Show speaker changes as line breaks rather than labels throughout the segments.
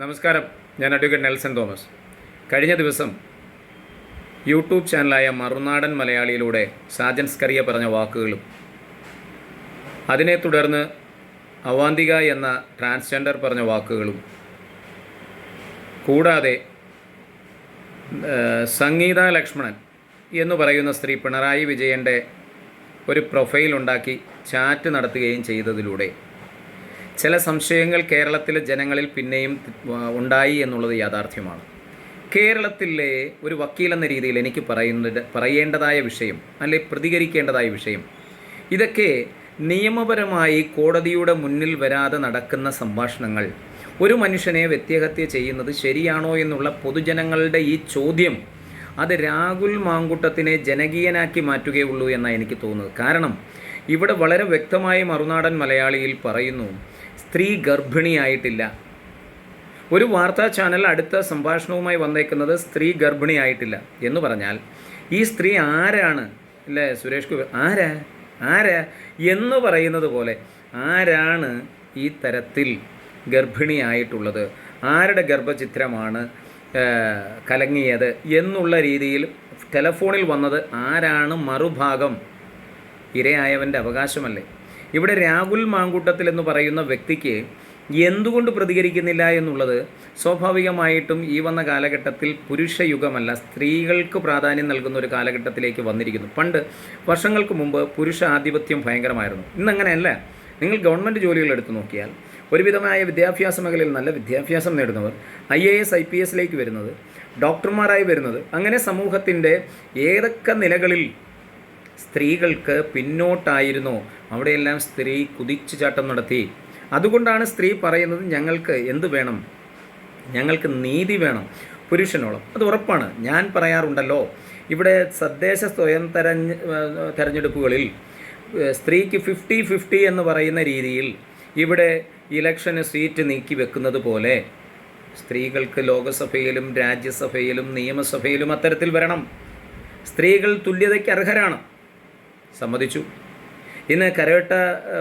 നമസ്കാരം. ഞാൻ advocate Nelson Thomas. കഴിഞ്ഞ ദിവസം യൂട്യൂബ് ചാനലായ മറുനാടൻ മലയാളിയിലൂടെ സാജൻ സ്കറിയ പറഞ്ഞ വാക്കുകളും അതിനെ തുടർന്ന് അവാന്തിക എന്ന ട്രാൻസ്ജെൻഡർ പറഞ്ഞ വാക്കുകളും കൂടാതെ സംഗീത ലക്ഷ്മണൻ എന്ന് പറയുന്ന സ്ത്രീ പിണറായി വിജയന്റെ ഒരു പ്രൊഫൈൽ ഉണ്ടാക്കി ചാറ്റ് നടത്തുകയും ചെയ്തതിലൂടെ ചില സംശയങ്ങൾ കേരളത്തിലെ ജനങ്ങളിൽ പിന്നെയും ഉണ്ടായി എന്നുള്ളത് യാഥാർത്ഥ്യമാണ്. കേരളത്തിലെ ഒരു വക്കീൽ എന്ന രീതിയിൽ എനിക്ക് പറയുന്നത് പറയേണ്ടതായ വിഷയം അല്ലെ പ്രതികരിക്കേണ്ടതായ വിഷയം ഇതൊക്കെ നിയമപരമായി കോടതിയുടെ മുന്നിൽ വരാതെ നടക്കുന്ന സംഭാഷണങ്ങൾ. ഒരു മനുഷ്യനെ വ്യത്യഹത്യ ചെയ്യുന്നത് ശരിയാണോ എന്നുള്ള പൊതുജനങ്ങളുടെ ഈ ചോദ്യം അത് രാഹുൽ മാങ്കുട്ടത്തിനെ ജനകീയനാക്കി മാറ്റുകയുള്ളൂ എന്നാണ് എനിക്ക് തോന്നുന്നത്. കാരണം ഇവിടെ വളരെ വ്യക്തമായി മറുനാടൻ മലയാളിയിൽ പറയുന്നു സ്ത്രീ ഗർഭിണിയായിട്ടില്ല. ഒരു വാർത്താ ചാനൽ അടുത്ത സംഭാഷണവുമായി വന്നേക്കുന്നത് സ്ത്രീ ഗർഭിണിയായിട്ടില്ല എന്ന് പറഞ്ഞാൽ ഈ സ്ത്രീ ആരാണ്? അല്ലേ സുരേഷ് കുമാർ ആരാ? ആരാ? എന്ന് പറയുന്നത് പോലെ ആരാണ് ഈ തരത്തിൽ ഗർഭിണിയായിട്ടുള്ളത്? ആരുടെ ഗർഭചിത്രമാണ് കലങ്ങിയത് എന്നുള്ള രീതിയിൽ ടെലഫോണിൽ വന്നത് ആരാണ് മറുഭാഗം? ഇരയായവന്റെ അവകാശമല്ലേ? ഇവിടെ രാഹുൽ മാങ്കൂട്ടത്തിൽ എന്ന് പറയുന്ന വ്യക്തിക്ക് എന്തുകൊണ്ട് പ്രതികരിക്കുന്നില്ല എന്നുള്ളത് സ്വാഭാവികമായിട്ടും ഈ വന്ന കാലഘട്ടത്തിൽ പുരുഷയുഗമല്ല. സ്ത്രീകൾക്ക് പ്രാധാന്യം നൽകുന്ന ഒരു കാലഘട്ടത്തിലേക്ക് വന്നിരിക്കുന്നു. പണ്ട് വർഷങ്ങൾക്ക് മുമ്പ് പുരുഷ ആധിപത്യം ഭയങ്കരമായിരുന്നു. ഇന്നങ്ങനെയല്ല. നിങ്ങൾ ഗവൺമെന്റ് ജോലികൾ എടുത്തു നോക്കിയാൽ ഒരുവിധമായ വിദ്യാഭ്യാസ മേഖലയിൽ നല്ല വിദ്യാഭ്യാസം നേടുന്നവർ I A S I P എസിലേക്ക് വരുന്നത് ഡോക്ടർമാരായി വരുന്നത് അങ്ങനെ സമൂഹത്തിന്റെ ഏതൊക്കെ നിലകളിൽ സ്ത്രീകൾക്ക് പിന്നോട്ടായിരുന്നു. അവിടെയെല്ലാം സ്ത്രീ കുതിച്ചു ചാട്ടം നടത്തി. അതുകൊണ്ടാണ് സ്ത്രീ പറയുന്നത് ഞങ്ങൾക്ക് എന്ത് വേണം? ഞങ്ങൾക്ക് നീതി വേണം പുരുഷനോളം. അത് ഉറപ്പാണ്. ഞാൻ പറയാറുണ്ടല്ലോ. ഇവിടെ തദ്ദേശ സ്വയം തെരഞ്ഞ് തെരഞ്ഞെടുപ്പുകളിൽ സ്ത്രീക്ക് ഫിഫ്റ്റി ഫിഫ്റ്റി എന്ന് പറയുന്ന രീതിയിൽ ഇവിടെ ഇലക്ഷന് സീറ്റ് നീക്കി വെക്കുന്നത് പോലെ സ്ത്രീകൾക്ക് ലോകസഭയിലും രാജ്യസഭയിലും നിയമസഭയിലും അത്തരത്തിൽ വരണം. സ്ത്രീകൾ തുല്യതയ്ക്ക് അർഹരാണ്. സമ്മതിച്ചു. ഇന്ന് കരവട്ട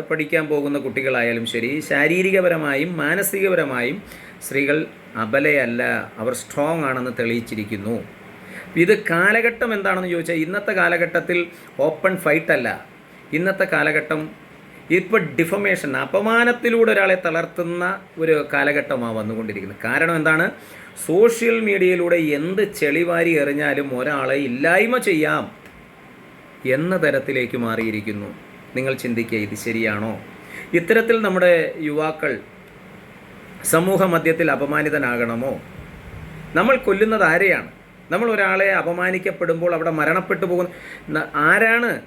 പഠിക്കാൻ പോകുന്ന കുട്ടികളായാലും ശരി ശാരീരികപരമായും മാനസികപരമായും സ്ത്രീകൾ അബലയല്ല അവർ സ്ട്രോങ് ആണെന്ന് തെളിയിച്ചിരിക്കുന്നു. ഇത് കാലഘട്ടം എന്താണെന്ന് ചോദിച്ചാൽ ഇന്നത്തെ കാലഘട്ടത്തിൽ ഓപ്പൺ ഫൈറ്റ് അല്ല. ഇന്നത്തെ കാലഘട്ടം ഇപ്പോൾ ഡിഫമേഷൻ അപമാനത്തിലൂടെ ഒരാളെ തളർത്തുന്ന ഒരു കാലഘട്ടമാണ് വന്നുകൊണ്ടിരിക്കുന്നത്. കാരണം എന്താണ്? സോഷ്യൽ മീഡിയയിലൂടെ എന്ത് ചെളിവാരി എറിഞ്ഞാലും ഒരാളെ ഇല്ലായ്മ ചെയ്യാം. എന്ന തരത്തിലേക്ക് മാറിയിരിക്കുന്നു. നിങ്ങൾ ചിന്തിക്കുക ഇത് ശരിയാണോ? ഇത്തരത്തിൽ നമ്മുടെ യുവാക്കൾ സമൂഹ മധ്യത്തിൽ അപമാനിതനാകണമോ? നമ്മൾ കൊല്ലുന്നത് ആരെയാണ്? നമ്മൾ ഒരാളെ അപമാനിക്കപ്പെടുമ്പോൾ അവിടെ മരണപ്പെട്ടു പോകുന്ന ആരാണ്?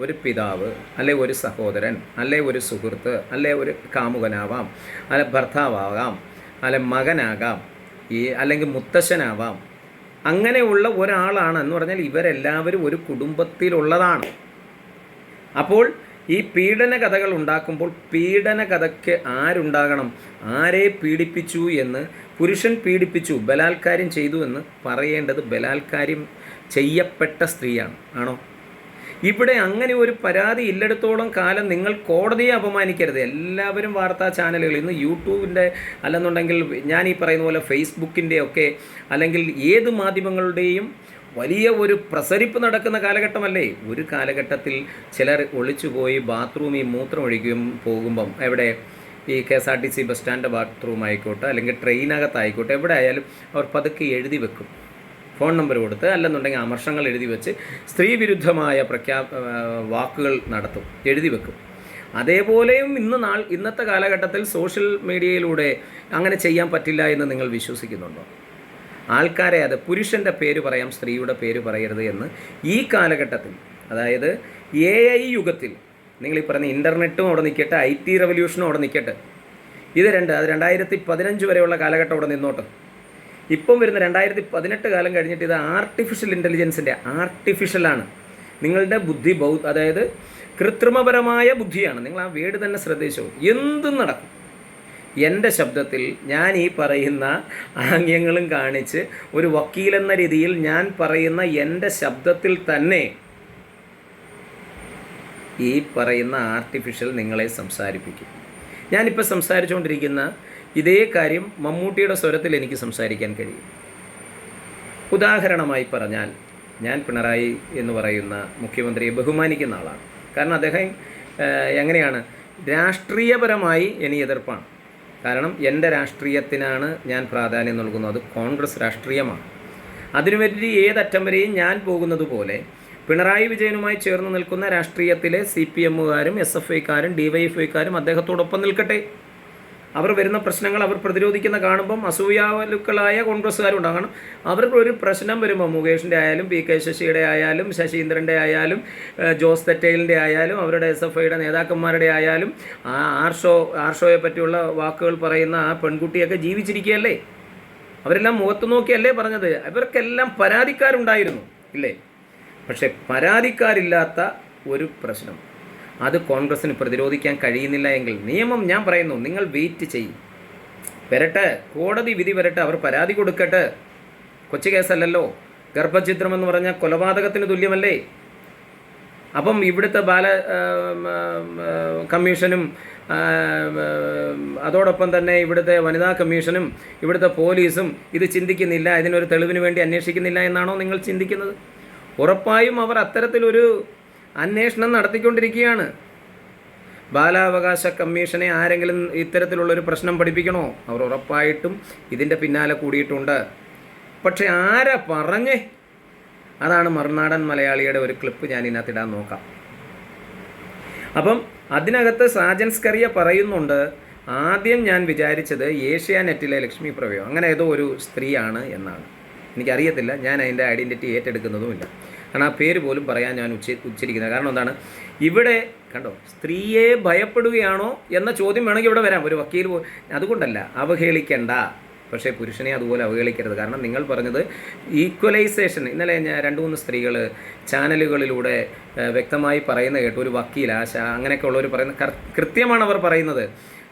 ഒരു പിതാവ് അല്ലെ ഒരു സഹോദരൻ അല്ലെ ഒരു സുഹൃത്ത് അല്ലെ ഒരു കാമുകനാവാം അല്ലെ ഭർത്താവാകാം അല്ലെ മകനാകാം ഈ അല്ലെങ്കിൽ മുത്തശ്ശനാവാം. അങ്ങനെയുള്ള ഒരാളാണ് എന്ന് പറഞ്ഞാൽ ഇവരെല്ലാവരും ഒരു കുടുംബത്തിലുള്ളതാണ്. അപ്പോൾ ഈ പീഡന കഥകൾ ഉണ്ടാക്കുമ്പോൾ പീഡന കഥയ്ക്ക് ആരുണ്ടാകണം? ആരെ പീഡിപ്പിച്ചു എന്ന്? പുരുഷൻ പീഡിപ്പിച്ചു ബലാത്കാര്യം ചെയ്തു എന്ന് പറയേണ്ടത് ബലാത്കാര്യം ചെയ്യപ്പെട്ട സ്ത്രീയാണ്. ആണോ? ഇവിടെ അങ്ങനെ ഒരു പരാതി ഇല്ലടത്തോളം കാലം നിങ്ങൾ കോടതിയെ അപമാനിക്കരുത്. എല്ലാവരും വാർത്താ ചാനലുകൾ ഇന്ന് യൂട്യൂബിന്റെ അല്ലെന്നുണ്ടെങ്കിൽ ഞാൻ ഈ പറയുന്ന പോലെ ഫേസ്ബുക്കിന്റെ ഒക്കെ അല്ലെങ്കിൽ ഏത് മാധ്യമങ്ങളുടെയും വലിയ ഒരു പ്രസരിപ്പ് നടക്കുന്ന കാലഘട്ടമല്ലേ? ഒരു കാലഘട്ടത്തിൽ ചിലർ ഒളിച്ചുപോയി ബാത്റൂമിൽ മൂത്രം ഒഴിക്കും പോകുമ്പം എവിടെ? ഈ K S R T C bus stand bathroom ആയിക്കോട്ടെ അല്ലെങ്കിൽ ട്രെയിനകത്തായിക്കോട്ടെ എവിടെ ആയാലും അവർ പതുക്കെ എഴുതി വെക്കും. ഫോൺ നമ്പർ കൊടുത്ത് അല്ലെന്നുണ്ടെങ്കിൽ അമർഷങ്ങൾ എഴുതി വെച്ച് സ്ത്രീ വിരുദ്ധമായ പ്രഖ്യാ വാക്കുകൾ നടത്തും എഴുതി വെക്കും. അതേപോലെയും ഇന്ന് നാൾ ഇന്നത്തെ കാലഘട്ടത്തിൽ സോഷ്യൽ മീഡിയയിലൂടെ അങ്ങനെ ചെയ്യാൻ പറ്റില്ല എന്ന് നിങ്ങൾ വിശ്വസിക്കുന്നുണ്ടോ? ആൾക്കാരെ അത് പുരുഷന്റെ പേര് പറയാം സ്ത്രീയുടെ പേര് പറയരുത് എന്ന് ഈ കാലഘട്ടത്തിൽ അതായത് എ ഐ യുഗത്തിൽ നിങ്ങൾ ഈ പറഞ്ഞ ഇന്റർനെറ്റും അവിടെ നിൽക്കട്ടെ ഐ ടി റവല്യൂഷനും അവിടെ നിൽക്കട്ടെ ഇത് രണ്ട് അത് രണ്ടായിരത്തി പതിനഞ്ച് വരെയുള്ള കാലഘട്ടം അവിടെ നിന്നോട്ട്. ഇപ്പം വരുന്ന രണ്ടായിരത്തി പതിനെട്ട് കാലം കഴിഞ്ഞിട്ട് ഇത് ആർട്ടിഫിഷ്യൽ ഇന്റലിജൻസിന്റെ ആർട്ടിഫിഷ്യലാണ് നിങ്ങളുടെ ബുദ്ധി ബൗ അതായത് കൃത്രിമപരമായ ബുദ്ധിയാണ്. നിങ്ങൾ ആ വേട് തന്നെ ശ്രദ്ധിച്ചു. എന്തും നടക്കും? എന്റെ ശബ്ദത്തിൽ ഞാൻ ഈ പറയുന്ന ആംഗ്യങ്ങളും കാണിച്ച് ഒരു വക്കീലെന്ന രീതിയിൽ ഞാൻ പറയുന്ന എന്റെ ശബ്ദത്തിൽ തന്നെ ഈ പറയുന്ന ആർട്ടിഫിഷ്യൽ നിങ്ങളെ സംസാരിപ്പിക്കും. ഞാനിപ്പോൾ സംസാരിച്ചുകൊണ്ടിരിക്കുന്ന ഇതേ കാര്യം മമ്മൂട്ടിയുടെ സ്വരത്തിൽ എനിക്ക് സംസാരിക്കാൻ കഴിയും. ഉദാഹരണമായി പറഞ്ഞാൽ ഞാൻ പിണറായി എന്ന് പറയുന്ന മുഖ്യമന്ത്രിയെ ബഹുമാനിക്കുന്ന ആളാണ്. കാരണം അദ്ദേഹം എങ്ങനെയാണ്? രാഷ്ട്രീയപരമായി എനിക്ക് എതിർപ്പാണ്. കാരണം എന്റെ രാഷ്ട്രീയത്തിനാണ് ഞാൻ പ്രാധാന്യം നൽകുന്നത്. കോൺഗ്രസ് രാഷ്ട്രീയമാണ്. അതിനുവേണ്ടി ഏതറ്റം വരെയും ഞാൻ പോകുന്നത് പോലെ പിണറായി വിജയനുമായി ചേർന്ന് നിൽക്കുന്ന രാഷ്ട്രീയത്തിലെ സി പി എമ്മുകാരും എസ് എഫ് ഐക്കാരും ഡി വൈ എഫ് ഐക്കാരും അദ്ദേഹത്തോടൊപ്പം നിൽക്കട്ടെ. അവർ വരുന്ന പ്രശ്നങ്ങൾ അവർ പ്രതിരോധിക്കുന്ന കാണുമ്പം അസൂയാവലുക്കളായ കോൺഗ്രസ്സുകാരുണ്ടാകും കാരണം അവർക്ക് ഒരു പ്രശ്നം വരുമ്പോൾ മുകേഷിന്റെ ആയാലും പി കെ ശശിയുടെ ആയാലും ശശീന്ദ്രന്റെ ആയാലും ജോസ് തെറ്റയിലിന്റെ ആയാലും അവരുടെ എസ് എഫ് ഐയുടെ നേതാക്കന്മാരുടെ ആയാലും ആ ആർഷോ ആർഷോയെ പറ്റിയുള്ള വാക്കുകൾ പറയുന്ന ആ പെൺകുട്ടിയൊക്കെ ജീവിച്ചിരിക്കുകയല്ലേ? അവരെല്ലാം മുഖത്ത് നോക്കിയല്ലേ പറഞ്ഞത്? ഇവർക്കെല്ലാം പരാതിക്കാരുണ്ടായിരുന്നു. ഇല്ലേ? പക്ഷെ പരാതിക്കാരില്ലാത്ത ഒരു പ്രശ്നം. അത് കോൺഗ്രസ്സിന് പ്രതിരോധിക്കാൻ കഴിയുന്നില്ല എങ്കിൽ നിയമം ഞാൻ പറയുന്നു നിങ്ങൾ വെയിറ്റ് ചെയ്യും. വരട്ടെ കോടതി വിധി വരട്ടെ അവർ പരാതി കൊടുക്കട്ടെ. കൊച്ചു കേസല്ലല്ലോ. ഗർഭചിത്രം എന്ന് പറഞ്ഞാൽ കൊലപാതകത്തിന് തുല്യമല്ലേ? അപ്പം ഇവിടുത്തെ ബാല കമ്മീഷനും അതോടൊപ്പം തന്നെ ഇവിടുത്തെ വനിതാ കമ്മീഷനും ഇവിടുത്തെ പോലീസും ഇത് ചിന്തിക്കുന്നില്ല ഇതിനൊരു തെളിവിന് വേണ്ടി അന്വേഷിക്കുന്നില്ല എന്നാണോ നിങ്ങൾ ചിന്തിക്കുന്നത്? ഉറപ്പായും അവർ അത്തരത്തിലൊരു അന്വേഷണം നടത്തിക്കൊണ്ടിരിക്കുകയാണ്. ബാലാവകാശ കമ്മീഷനെ ആരെങ്കിലും ഇത്തരത്തിലുള്ളൊരു പ്രശ്നം പഠിപ്പിക്കണോ? അവർ ഉറപ്പായിട്ടും ഇതിന്റെ പിന്നാലെ കൂടിയിട്ടുണ്ട്. പക്ഷെ ആരാ പറഞ്ഞേ? അതാണ് മറുനാടൻ മലയാളിയുടെ ഒരു ക്ലിപ്പ് ഞാൻ ഇതിനകത്തിടാൻ നോക്കാം. അപ്പം അതിനകത്ത് സാജൻസ്കറിയ പറയുന്നുണ്ട് ആദ്യം ഞാൻ വിചാരിച്ചത് ഏഷ്യാനെറ്റിലെ ലക്ഷ്മി പ്രവയോ അങ്ങനെ ഏതോ ഒരു സ്ത്രീയാണ് എന്നാണ്. എനിക്കറിയത്തില്ല ഞാൻ അതിന്റെ ഐഡന്റിറ്റി ഏറ്റെടുക്കുന്നതുമില്ല. കാരണം ആ പേര് പോലും പറയാൻ ഞാൻ ഉച്ച ഉച്ചരിക്കുന്നത് കാരണം എന്താണ്? ഇവിടെ കണ്ടോ സ്ത്രീയെ ഭയപ്പെടുകയാണോ എന്ന ചോദ്യം വേണമെങ്കിൽ ഇവിടെ വരാം. ഒരു വക്കീൽ അതുകൊണ്ടല്ല അവഹേളിക്കണ്ട. പക്ഷേ പുരുഷനെ അതുപോലെ അവഹേളിക്കരുത്. കാരണം നിങ്ങൾ പറഞ്ഞത് ഈക്വലൈസേഷൻ. ഇന്നലെ ഞാൻ രണ്ട് മൂന്ന് സ്ത്രീകൾ ചാനലുകളിലൂടെ വ്യക്തമായി പറയുന്ന കേട്ടു. ഒരു വക്കീൽ ആശ അങ്ങനെയൊക്കെ ഉള്ളവർ പറയുന്ന കൃത്യമാണ് അവർ പറയുന്നത്.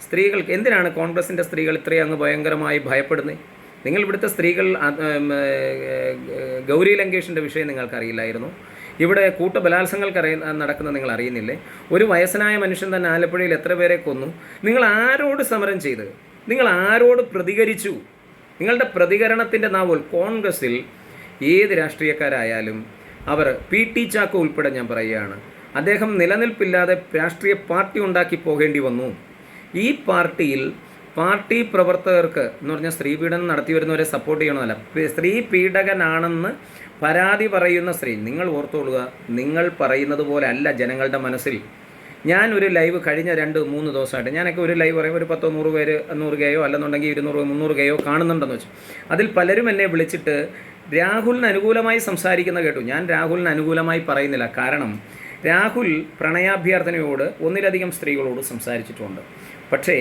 സ്ത്രീകൾക്ക് എന്തിനാണ് കോൺഗ്രസിന്റെ സ്ത്രീകൾ ഇത്രയും അങ്ങ് ഭയങ്കരമായി ഭയപ്പെടുന്നത്? നിങ്ങൾ ഇവിടുത്തെ സ്ത്രീകൾ ഗൗരി ലങ്കേഷിന്റെ വിഷയം നിങ്ങൾക്കറിയില്ലായിരുന്നു ഇവിടെ കൂട്ട ബലാത്സംഗങ്ങൾക്ക് അറിയ നടക്കുന്നത് നിങ്ങൾ അറിയുന്നില്ലേ? ഒരു വയസ്സനായ മനുഷ്യൻ തന്നെ ആലപ്പുഴയിൽ എത്ര പേരെ കൊന്നു? നിങ്ങൾ ആരോട് സമരം ചെയ്ത്? നിങ്ങൾ ആരോട് പ്രതികരിച്ചു? നിങ്ങളുടെ പ്രതികരണത്തിന്റെ നാവൽ കോൺഗ്രസിൽ ഏത് രാഷ്ട്രീയക്കാരായാലും അവർ പി ടി ചാക്കോ ഉൾപ്പെടെ ഞാൻ പറയുകയാണ്. അദ്ദേഹം നിലനിൽപ്പില്ലാതെ രാഷ്ട്രീയ പാർട്ടി ഉണ്ടാക്കി പോകേണ്ടി വന്നു. ഈ പാർട്ടിയിൽ പാർട്ടി പ്രവർത്തകർക്ക് എന്ന് പറഞ്ഞാൽ സ്ത്രീ പീഡനം നടത്തി വരുന്നവരെ സപ്പോർട്ട് ചെയ്യണമെന്നല്ല സ്ത്രീ പീഡകനാണെന്ന് പരാതി പറയുന്ന സ്ത്രീ നിങ്ങൾ ഓർത്തുകൊള്ളുക നിങ്ങൾ പറയുന്നത് പോലെ അല്ല ജനങ്ങളുടെ മനസ്സിൽ. ഞാൻ ഒരു ലൈവ് കഴിഞ്ഞ രണ്ട് മൂന്ന് ദിവസമായിട്ട് ഞാനൊക്കെ ഒരു ലൈവ് പറയുമ്പോൾ ഒരു പത്തോ നൂറ് പേര് നൂറ് കെയോ അല്ലെന്നുണ്ടെങ്കിൽ ഇരുന്നൂറ് മുന്നൂറ് കെയോ കാണുന്നുണ്ടെന്ന് വെച്ചു. അതിൽ പലരും എന്നെ വിളിച്ചിട്ട് രാഹുലിന് അനുകൂലമായി സംസാരിക്കുന്ന കേട്ടു. ഞാൻ രാഹുലിന് അനുകൂലമായി പറയുന്നില്ല. കാരണം രാഹുൽ പ്രണയാഭ്യർത്ഥനയോട് ഒന്നിലധികം സ്ത്രീകളോട് സംസാരിച്ചിട്ടുണ്ട്. പക്ഷേ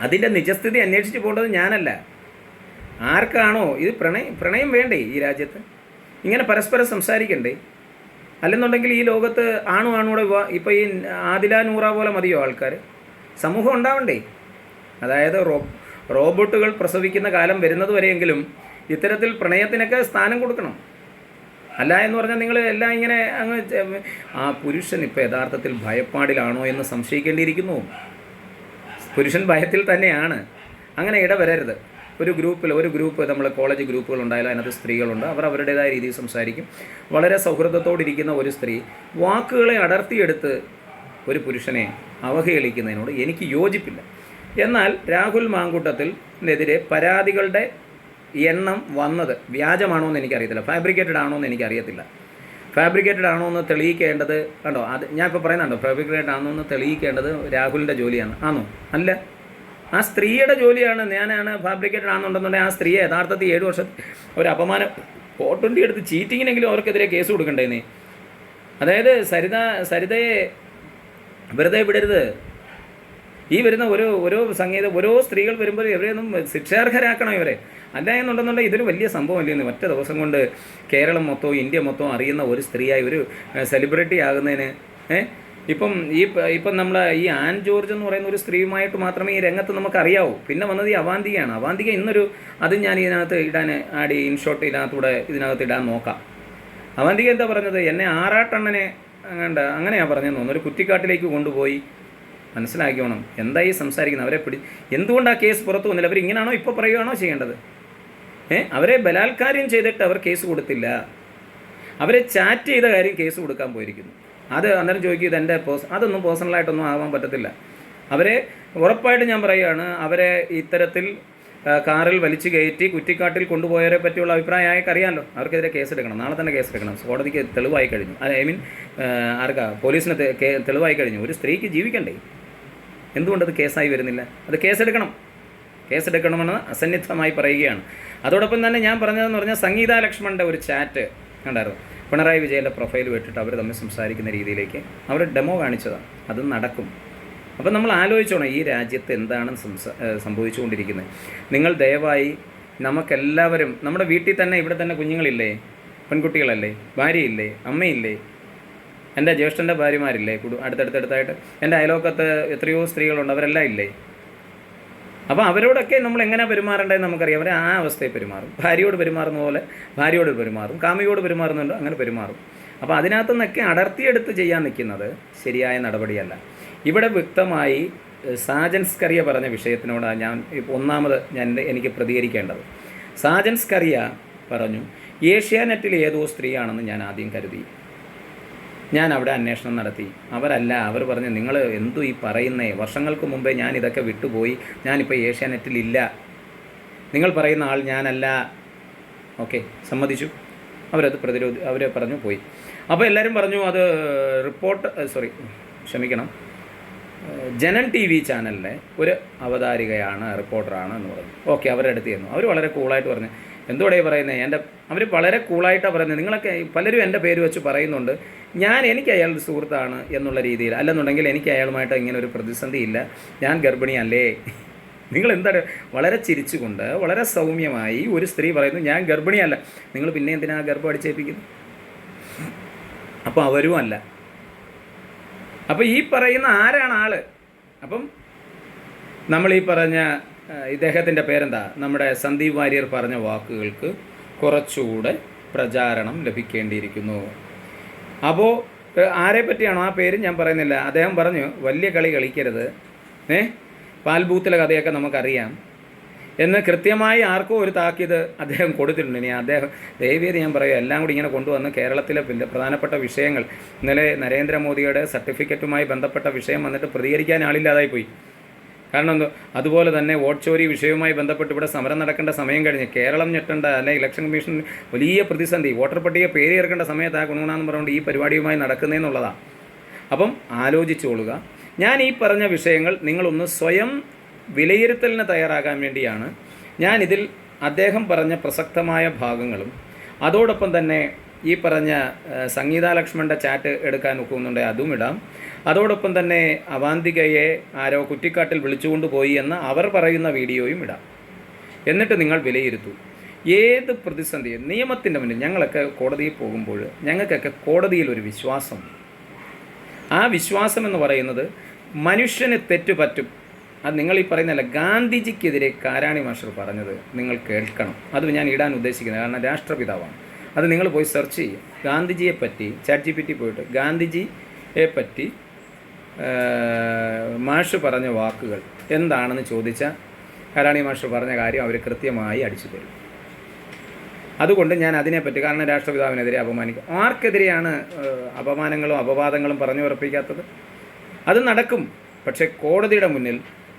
അതിന്റെ നിജസ്ഥിതി അന്വേഷിച്ച് പോകേണ്ടത് ഞാനല്ല. ആർക്കാണോ? ഇത് പ്രണയം പ്രണയം വേണ്ടേ ഈ രാജ്യത്ത്? ഇങ്ങനെ പരസ്പരം സംസാരിക്കണ്ടേ? അല്ലെന്നുണ്ടെങ്കിൽ ഈ ലോകത്ത് ആണു ആണൂടെ ഇപ്പോൾ ഈ ആദില നൂറ പോലെ മതിയോ ആൾക്കാർ സമൂഹം ഉണ്ടാവണ്ടേ? അതായത് റോ റോബോട്ടുകൾ പ്രസവിക്കുന്ന കാലം വരുന്നത് വരെയെങ്കിലും ഇത്തരത്തിൽ പ്രണയത്തിനൊക്കെ സ്ഥാനം കൊടുക്കണം. അല്ല എന്ന് പറഞ്ഞാൽ നിങ്ങൾ എല്ലാം ഇങ്ങനെ അങ്ങ് ആ പുരുഷൻ ഇപ്പോൾ യഥാർത്ഥത്തിൽ ഭയപ്പാടിലാണോ എന്ന് സംശയിക്കേണ്ടിയിരിക്കുന്നു. പുരുഷൻ ഭയത്തിൽ തന്നെയാണ്. അങ്ങനെ ഇടവരരുത് ഒരു ഗ്രൂപ്പിൽ ഒരു ഗ്രൂപ്പ് നമ്മൾ കോളേജ് ഗ്രൂപ്പുകൾ ഉണ്ടായാലും അതിനകത്ത് സ്ത്രീകളുണ്ട്. അവർ അവരുടേതായ രീതിയിൽ സംസാരിക്കും. വളരെ സൗഹൃദത്തോടിരിക്കുന്ന ഒരു സ്ത്രീ വാക്കുകളെ അടർത്തിയെടുത്ത് ഒരു പുരുഷനെ അവഹേളിക്കുന്നതിനോട് എനിക്ക് യോജിപ്പില്ല. എന്നാൽ രാഹുൽ മാങ്കൂട്ടത്തിനെതിരെ പരാതികളുടെ എണ്ണം വന്നത് വ്യാജമാണോ എന്ന് എനിക്കറിയത്തില്ല. ഫാബ്രിക്കേറ്റഡ് ആണോ എന്ന് എനിക്കറിയത്തില്ല. ഫാബ്രിക്കേറ്റഡ് ആണോ എന്ന് തെളിയിക്കേണ്ടത് കണ്ടോ? അത് ഞാൻ ഇപ്പോൾ പറയുന്നുണ്ടോ ഫാബ്രിക്കേറ്റഡ് ആണോ എന്ന് തെളിയിക്കേണ്ടത് രാഹുലിന്റെ ജോലിയാണ്. ആണോ? അല്ല. ആ സ്ത്രീയുടെ ജോലിയാണ് ഞാനാണ് ഫാബ്രിക്കേറ്റഡ് ആണെന്നുണ്ടെന്നുണ്ടെങ്കിൽ ആ സ്ത്രീയെ യഥാർത്ഥത്തിൽ ഏഴ് വർഷം ഒരു അപമാനം. കോട്ടുണ്ടി എടുത്ത് ചീറ്റിങ്ങിനെങ്കിലും അവർക്കെതിരെ കേസ് കൊടുക്കണ്ടേന്നേ അതായത് സരിത സരിതയെ വെറുതെ വിടരുത്. ഈ വരുന്ന ഓരോ ഓരോ സംഗീത ഓരോ സ്ത്രീകൾ വരുമ്പോൾ ഇവരെയൊന്നും ശിക്ഷാർഹരാക്കണം ഇവരെ. അല്ല എന്നുണ്ടെന്നുണ്ടെങ്കിൽ ഇതൊരു വലിയ സംഭവമല്ലേ ഒറ്റ ദിവസം കൊണ്ട് കേരളം മൊത്തവും ഇന്ത്യ മൊത്തവും അറിയുന്ന ഒരു സ്ത്രീയായി ഒരു സെലിബ്രിറ്റി ആകുന്നതിന് ഏഹ്? ഇപ്പം ഈ ഇപ്പം നമ്മൾ ഈ ആൻ ജോർജ് എന്ന് പറയുന്ന ഒരു സ്ത്രീയുമായിട്ട് മാത്രമേ ഈ രംഗത്ത് നമുക്ക് അറിയാവൂ. പിന്നെ വന്നത് ഈ അവാന്തികയാണ് അവാന്തിക ഇന്നൊരു അത് ഞാൻ ഇതിനകത്ത് ഇടാൻ ആടി ഇൻഷോട്ട് ഇതിനകത്തൂടെ ഇതിനകത്ത് ഇടാൻ നോക്കാം. അവാന്തിക എന്താ പറഞ്ഞത്? എന്നെ ആറാട്ടണ്ണനെ അങ്ങനെയാണ് പറഞ്ഞതെന്ന് തോന്നുന്നു. ഒരു കുറ്റിക്കാട്ടിലേക്ക് കൊണ്ടുപോയി. മനസ്സിലാക്കിയോണം എന്തായി സംസാരിക്കുന്നത്? അവരെ പിടി ആ കേസ് പുറത്തു വന്നില്ല? അവർ ഇങ്ങനെയാണോ ഇപ്പോൾ പറയുകയാണോ ചെയ്യേണ്ടത്? ഏ? അവരെ ബലാത്കാര്യം ചെയ്തിട്ട് അവർ കേസ് കൊടുത്തില്ല. അവരെ ചാറ്റ് ചെയ്ത കാര്യം കേസ് കൊടുക്കാൻ പോയിരിക്കുന്നു. അത് അന്നേരം ചോദിക്കും ഇതെന്റെ പേഴ്സ് അതൊന്നും പേഴ്സണലായിട്ടൊന്നും ആവാൻ പറ്റത്തില്ല. അവരെ ഉറപ്പായിട്ട് ഞാൻ പറയുകയാണ് അവരെ ഇത്തരത്തിൽ കാറിൽ വലിച്ചു കയറ്റി കുറ്റിക്കാട്ടിൽ കൊണ്ടുപോയവരെ പറ്റിയുള്ള അഭിപ്രായം അയാൾക്ക് അറിയാമല്ലോ അവർക്കെതിരെ കേസെടുക്കണം. നാളെ തന്നെ കേസെടുക്കണം. കോടതിക്ക് തെളിവായി കഴിഞ്ഞു. ഐ മീൻ ആർക്കാ? പോലീസിന് തെളിവായി കഴിഞ്ഞു. ഒരു സ്ത്രീക്ക് ജീവിക്കണ്ടേ? എന്തുകൊണ്ടത് കേസായി വരുന്നില്ല? അത് കേസെടുക്കണം. കേസെടുക്കണമെന്ന് അസന്നിഗ്ധമായി പറയുകയാണ്. അതോടൊപ്പം തന്നെ ഞാൻ പറഞ്ഞതെന്ന് പറഞ്ഞാൽ സംഗീത ലക്ഷ്മണന്റെ ഒരു ചാറ്റ് കണ്ടായിരുന്നു. പിണറായി വിജയന്റെ പ്രൊഫൈൽ വിട്ടിട്ട് അവർ തമ്മിൽ സംസാരിക്കുന്ന രീതിയിലേക്ക് അവർ ഡെമോ കാണിച്ചതാണ്. അത് നടക്കും. അപ്പം നമ്മൾ ആലോചിച്ചോണം ഈ രാജ്യത്ത് എന്താണ് സംസാ സംഭവിച്ചുകൊണ്ടിരിക്കുന്നത്? നിങ്ങൾ ദയവായി നമുക്കെല്ലാവരും നമ്മുടെ വീട്ടിൽ തന്നെ ഇവിടെ തന്നെ കുഞ്ഞുങ്ങളില്ലേ? പെൺകുട്ടികളല്ലേ? ഭാര്യയില്ലേ? അമ്മയില്ലേ? എന്റെ ജ്യേഷ്ഠന്റെ ഭാര്യമാരില്ലേ? കുടു അടുത്തടുത്തടുത്തായിട്ട്. എന്റെ അയലോക്കത്ത് എത്രയോ സ്ത്രീകളുണ്ട് അവരെല്ലാം ഇല്ലേ? അപ്പോൾ അവരോടൊക്കെ നമ്മൾ എങ്ങനെ പെരുമാറേണ്ടതെന്ന് നമുക്കറിയാം. അവർ ആ അവസ്ഥയിൽ പെരുമാറും. ഭാര്യയോട് പെരുമാറുന്ന പോലെ ഭാര്യയോട് പെരുമാറും. കാമിയോട് പെരുമാറുന്നുണ്ട് അങ്ങനെ പെരുമാറും. അപ്പോൾ അതിനകത്തു നിന്നൊക്കെ അടർത്തിയെടുത്ത് ചെയ്യാൻ നിൽക്കുന്നത് ശരിയായ നടപടിയല്ല. ഇവിടെ വ്യക്തമായി സാജൻസ് കറിയ പറഞ്ഞ വിഷയത്തിനോടാണ് ഞാൻ ഒന്നാമത് ഞാൻ എനിക്ക് പ്രതികരിക്കേണ്ടത്. സാജൻസ് കറിയ പറഞ്ഞു ഏഷ്യാനെറ്റിൽ ഏതോ സ്ത്രീയാണെന്ന് ഞാൻ ആദ്യം കരുതി. ഞാൻ അവിടെ അന്വേഷണം നടത്തി. അവരല്ല അവർ പറഞ്ഞു നിങ്ങൾ എന്തു ഈ പറയുന്നേ? വർഷങ്ങൾക്ക് മുമ്പേ ഞാൻ ഇതൊക്കെ വിട്ടുപോയി. ഞാനിപ്പോൾ ഏഷ്യാനെറ്റിലില്ല നിങ്ങൾ പറയുന്ന ആൾ ഞാനല്ല. ഓക്കെ സമ്മതിച്ചു. അവരത് പ്രതിരോധി അവർ പറഞ്ഞു പോയി. അപ്പോൾ എല്ലാവരും പറഞ്ഞു അത് റിപ്പോർട്ട് സോറി ക്ഷമിക്കണം. ജനൻ ടി വി ചാനലിലെ ഒരു അവതാരികയാണ് റിപ്പോർട്ടറാണ് എന്ന് പറഞ്ഞു. ഓക്കെ അവരുടെ അടുത്ത് ചെന്നു. അവർ വളരെ കൂളായിട്ട് പറഞ്ഞു. എന്തുകൂടെ പറയുന്നത് എന്റെ അവർ വളരെ കൂളായിട്ടാണ് പറയുന്നത് നിങ്ങളൊക്കെ പലരും എന്റെ പേര് വെച്ച് പറയുന്നുണ്ട്. ഞാൻ എനിക്ക് അയാളുടെ സുഹൃത്താണ് എന്നുള്ള രീതിയിൽ അല്ലെന്നുണ്ടെങ്കിൽ എനിക്ക് അയാളുമായിട്ട് ഇങ്ങനെ ഒരു പ്രതിസന്ധി ഇല്ല. ഞാൻ ഗർഭിണിയല്ലേ നിങ്ങൾ എന്താണ്? വളരെ ചിരിച്ചുകൊണ്ട് വളരെ സൗമ്യമായി ഒരു സ്ത്രീ പറയുന്നു ഞാൻ ഗർഭിണിയല്ല നിങ്ങൾ പിന്നെ എന്തിനാ ഗർഭം അടിച്ചേൽപ്പിക്കുന്നു അപ്പോൾ അവരും അല്ല. അപ്പോൾ ഈ പറയുന്ന ആരാണ് ആൾ? അപ്പം നമ്മൾ ഈ പറഞ്ഞ ഇദ്ദേഹത്തിന്റെ പേരെന്താ? നമ്മുടെ സന്ദീപ് വാര്യർ പറഞ്ഞ വാക്കുകൾക്ക് കുറച്ചുകൂടെ പ്രചാരണം ലഭിക്കേണ്ടിയിരിക്കുന്നു. അപ്പോൾ ആരെ പറ്റിയാണോ ആ പേര്? ഞാൻ പറയുന്നില്ല. അദ്ദേഹം പറഞ്ഞു വലിയ കളി കളിക്കരുത്. ഏ? പാൽബൂത്തിലെ കഥയൊക്കെ നമുക്കറിയാം. എന്ന് കൃത്യമായി ആർക്കോ ഒരു താക്കീത് അദ്ദേഹം കൊടുത്തിട്ടുണ്ട്. ഇനി അദ്ദേഹം ദേവിയത് ഞാൻ പറയുക എല്ലാം കൂടി ഇങ്ങനെ കൊണ്ടുവന്ന് കേരളത്തിലെ പ്രധാനപ്പെട്ട വിഷയങ്ങൾ. ഇന്നലെ നരേന്ദ്രമോദിയുടെ സർട്ടിഫിക്കറ്റുമായി ബന്ധപ്പെട്ട വിഷയം വന്നിട്ട് പ്രതികരിക്കാൻ ആളില്ലാതായി പോയി കാരണം എന്തോ? അതുപോലെ തന്നെ വോട്ട് ചോരി വിഷയവുമായി ബന്ധപ്പെട്ട് ഇവിടെ സമരം നടക്കേണ്ട സമയം കഴിഞ്ഞ് കേരളം ഞെട്ടേണ്ട അല്ലെ ഇലക്ഷൻ കമ്മീഷൻ വലിയ പ്രതിസന്ധി വോട്ടർ പട്ടിക പേര് ചേർക്കേണ്ട സമയത്ത് ആ ഗുണഗുണമെന്ന് പറഞ്ഞുകൊണ്ട് ഈ പരിപാടിയുമായി നടക്കുന്നതെന്നുള്ളതാണ് അപ്പം ആലോചിച്ചോളുക. ഞാൻ ഈ പറഞ്ഞ വിഷയങ്ങൾ നിങ്ങളൊന്ന് സ്വയം വിലയിരുത്തലിന് തയ്യാറാകാൻ വേണ്ടിയാണ്. ഞാനിതിൽ അദ്ദേഹം പറഞ്ഞ പ്രസക്തമായ ഭാഗങ്ങളും അതോടൊപ്പം തന്നെ ഈ പറഞ്ഞ സംഗീത ലക്ഷ്മണന്റെ ചാറ്റ് എടുക്കാൻ ഒക്കുന്നുണ്ട് അതും ഇടാം. അതോടൊപ്പം തന്നെ അവാന്തികയെ ആരോ കുറ്റിക്കാട്ടിൽ വിളിച്ചുകൊണ്ട് പോയി എന്ന് അവർ പറയുന്ന വീഡിയോയും ഇടാം. എന്നിട്ട് നിങ്ങൾ വിലയിരുത്തൂ. ഏത് പ്രതിസന്ധി നിയമത്തിന്റെ മുന്നിൽ ഞങ്ങളൊക്കെ കോടതിയിൽ പോകുമ്പോൾ ഞങ്ങൾക്കൊക്കെ കോടതിയിൽ ഒരു വിശ്വാസം. ആ വിശ്വാസം എന്ന് പറയുന്നത് മനുഷ്യന് തെറ്റ് പറ്റും. അത് നിങ്ങൾ ഈ പറയുന്നതല്ല ഗാന്ധിജിക്കെതിരെ കാരാണി മാഷർ പറഞ്ഞത് നിങ്ങൾ കേൾക്കണം. അത് ഞാൻ ഇടാൻ ഉദ്ദേശിക്കുന്നത്. കാരണം രാഷ്ട്രപിതാവാണ്. അത് നിങ്ങൾ പോയി സെർച്ച് ചെയ്യും. ഗാന്ധിജിയെ പറ്റി ചാറ്റ് ജി പി ടി പോയിട്ട് ഗാന്ധിജിയെ പറ്റി മാഷ് പറഞ്ഞ വാക്കുകൾ എന്താണെന്ന് ചോദിച്ചാൽ കരാണി മാഷ് പറഞ്ഞ കാര്യം അവർ കൃത്യമായി അടിച്ചു തരും. അതുകൊണ്ട് ഞാൻ അതിനെപ്പറ്റി കാരണം രാഷ്ട്രപിതാവിനെതിരെ അപമാനിക്കും ആർക്കെതിരെയാണ് അപമാനങ്ങളും അപവാദങ്ങളും പറഞ്ഞു ഉറപ്പിക്കാത്തത്? അത് നടക്കും. പക്ഷേ കോടതിയുടെ മുന്നിൽ